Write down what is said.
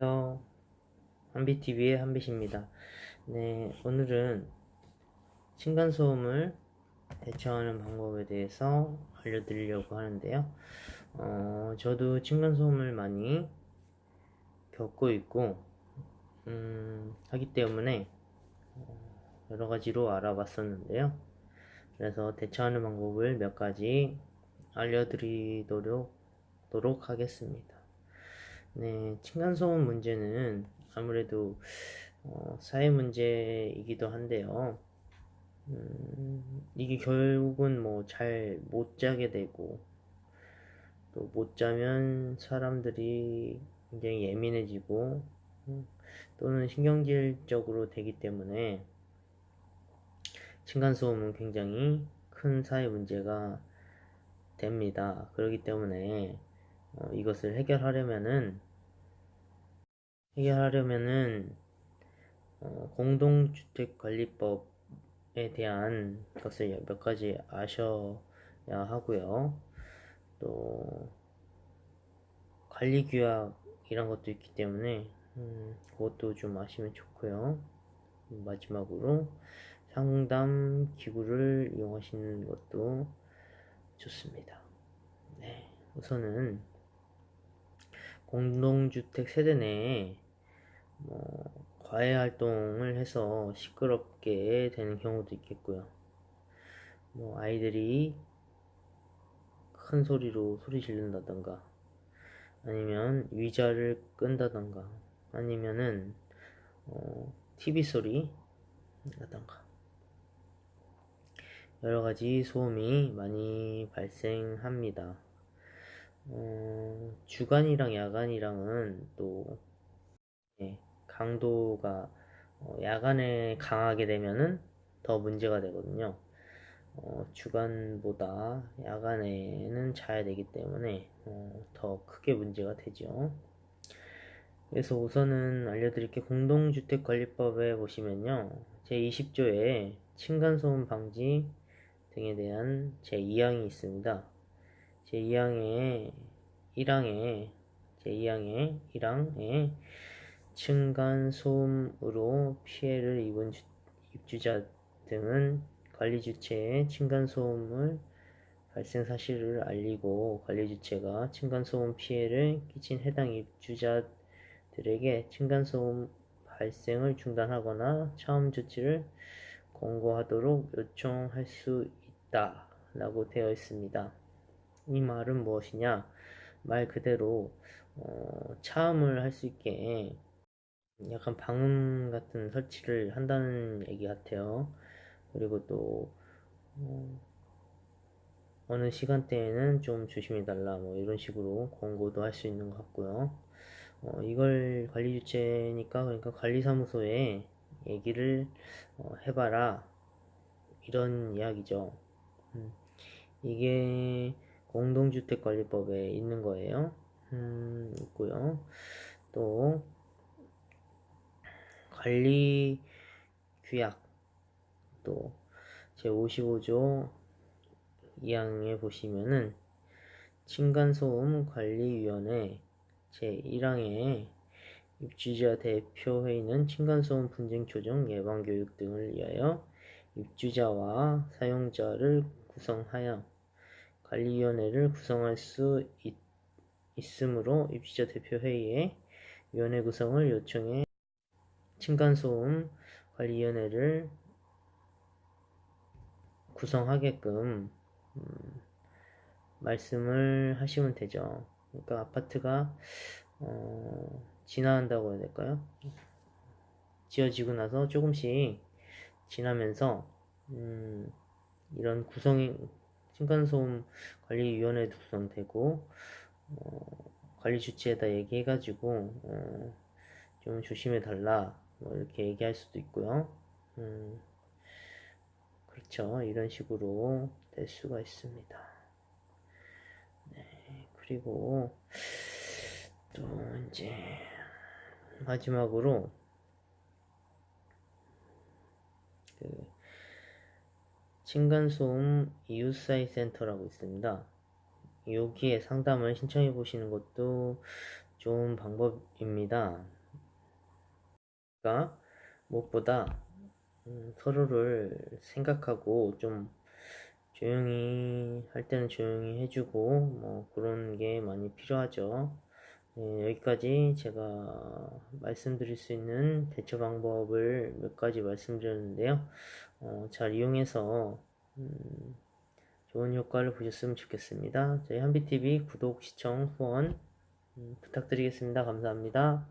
안녕하세요. 한비TV의 한빛입니다. 네, 오늘은 층간소음을 대처하는 방법에 대해서 알려드리려고 하는데요. 어, 저도 층간소음을 많이 겪고 있고, 음, 하기 때문에 어, 여러 가지로 알아봤었는데요. 그래서 대처하는 방법을 몇 가지 알려드리도록 도록 하겠습니다. 네, 층간소음 문제는 아무래도 어, 사회 문제이기도 한데요. 음, 이게 결국은 뭐 잘 못 자게 되고 또 못 자면 사람들이 굉장히 예민해지고 음, 또는 신경질적으로 되기 때문에 층간소음은 굉장히 큰 사회 문제가 됩니다. 그렇기 때문에 어, 이것을 해결하려면은 해결하려면은 어, 공동주택관리법에 대한 것을 몇 가지 아셔야 하고요. 또 관리 규약 이런 것도 있기 때문에 음, 그것도 좀 아시면 좋고요. 마지막으로 상담 기구를 이용하시는 것도 좋습니다. 네, 우선은 공동주택 세대 내에 뭐 과외 활동을 해서 시끄럽게 되는 경우도 있겠고요. 뭐 아이들이 큰 소리로 소리 지른다던가 아니면 위자를 끈다던가 아니면은 어, TV 소리 라던가 여러 가지 소음이 많이 발생합니다. 어, 주간이랑 야간이랑은 또 예, 강도가 어, 야간에 강하게 되면은 더 문제가 되거든요. 어, 주간보다 야간에는 자야 되기 때문에 어, 더 크게 문제가 되죠. 그래서 우선은 알려드릴 게 공동주택관리법에 보시면요. 제20조에 층간소음 방지 등에 대한 제2항이 있습니다. 제2항에 1항에 제2항에 1항에 층간소음으로 피해를 입은 주, 입주자 등은 관리 주체에 층간소음을 발생 사실을 알리고 관리 주체가 층간소음 피해를 끼친 해당 입주자들에게 층간소음 발생을 중단하거나 차음 조치를 권고하도록 요청할 수 있다 라고 되어 있습니다. 이 말은 무엇이냐? 말 그대로 어, 차음을 할 수 있게 약간 방음 같은 설치를 한다는 얘기 같아요. 그리고 또 어, 어느 시간대에는 좀 조심해달라 뭐 이런 식으로 권고도 할 수 있는 것 같고요. 어, 이걸 관리 주체니까 그러니까 관리사무소에 얘기를 어, 해봐라 이런 이야기죠. 음, 이게 공동주택관리법에 있는 거예요. 음, 있고요. 또 관리 규약 또 제55조 2항에 보시면은 층간소음 관리위원회 제1항에 입주자 대표회의는 층간소음 분쟁 조정 예방 교육 등을 위하여 입주자와 사용자를 구성하여 관리위원회를 구성할 수 있, 있으므로 입주자 대표회의에 위원회 구성을 요청해 층간소음 관리위원회를 구성하게끔 음, 말씀을 하시면 되죠. 그러니까 아파트가 어, 진화한다고 해야 될까요? 지어지고 나서 조금씩 지나면서 음, 이런 구성이 층간소음 관리위원회도 구성되고 어, 관리 주체에다 얘기해가지고 어, 좀 조심해 달라 뭐 이렇게 얘기할 수도 있고요. 음, 그렇죠. 이런 식으로 될 수가 있습니다. 네, 그리고 또 이제 마지막으로 층간소음 이웃사이 센터라고 있습니다. 여기에 상담을 신청해 보시는 것도 좋은 방법입니다. 그러니까 무엇보다 음, 서로를 생각하고 좀 조용히 할 때는 조용히 해주고 뭐 그런 게 많이 필요하죠. 네, 여기까지 제가 말씀드릴 수 있는 대처 방법을 몇 가지 말씀드렸는데요. 어, 잘 이용해서 음, 좋은 효과를 보셨으면 좋겠습니다. 저희 한비TV 구독, 시청, 후원 음, 부탁드리겠습니다. 감사합니다.